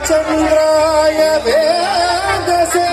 ராமச்சந்திராய வேதசே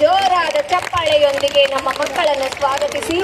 ಜೋರಾದ ಚಪ್ಪಾಳೆಯೊಂದಿಗೆ ನಮ್ಮ ಮಕ್ಕಳನ್ನು ಸ್ವಾಗತಿಸಿ.